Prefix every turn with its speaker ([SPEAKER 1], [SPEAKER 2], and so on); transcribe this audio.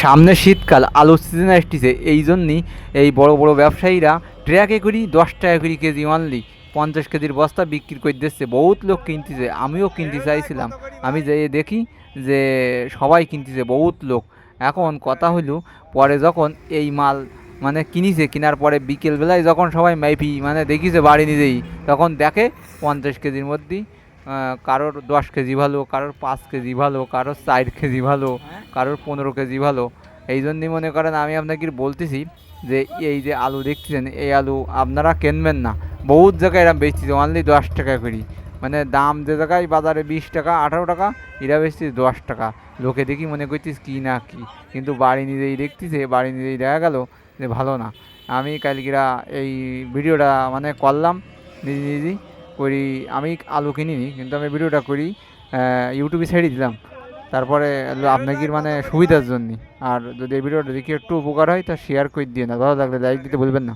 [SPEAKER 1] সামনে শীতকাল আলুর সিজন আসতেছে। এই জন্যই এই বড় বড় ব্যবসায়ীরা ট্র্যাকে করি দশ টাকা করে কেজি অনলি পঞ্চাশ কেজির বস্তা বিক্রি করে দিচ্ছে। বহুত লোক কিনতেছে, আমিও কিনতে চাইছিলাম। আমি যে দেখি যে সবাই কিনতেছে, বহুত লোক। এখন কথা হইল, পরে যখন এই মাল মানে কিনিছে, কেনার পরে বিকেলবেলায় যখন সবাই মাইপি মানে দেখিছে বাড়ি নিজেই, তখন দেখে পঞ্চাশ কেজির মধ্যেই কারোর দশ কেজি ভালো কারোর পাঁচ কেজি ভালো কারোর চার কেজি ভালো কারোর পনেরো কেজি ভালো। এই জন্যই মনে করেন আমি আপনাকে বলতেছি যে এই যে আলু দেখতেছেন এই আলু আপনারা কিনবেন না। বহুত জায়গায় এরা বেচতেছে অনলি দশ টাকা করি। মানে দাম যে জায়গায় বাজারে বিশ টাকা আঠারো টাকা এরা বেচতেছে দশ টাকা। লোকে দেখি মনে করছিস কি না কি। কিন্তু বাড়ি নিজেই দেখতেছে বাড়ি নিজেই দেখা গেল যে ভালো না। আমি কালকেরা এই ভিডিওটা মানে করলাম নিজে নিজেই করি, আমি আলু কিনিনি, কিন্তু আমি ভিডিওটা করি ইউটিউবে ছেড়ে দিলাম। তারপরে আপনাকে মানে সুবিধার জন্য। আর যদি এই ভিডিওটা দেখি একটু উপকার হয়, তা শেয়ার করে দিয়ে না। ভালো লাগলে লাইক দিতে বলবেন না।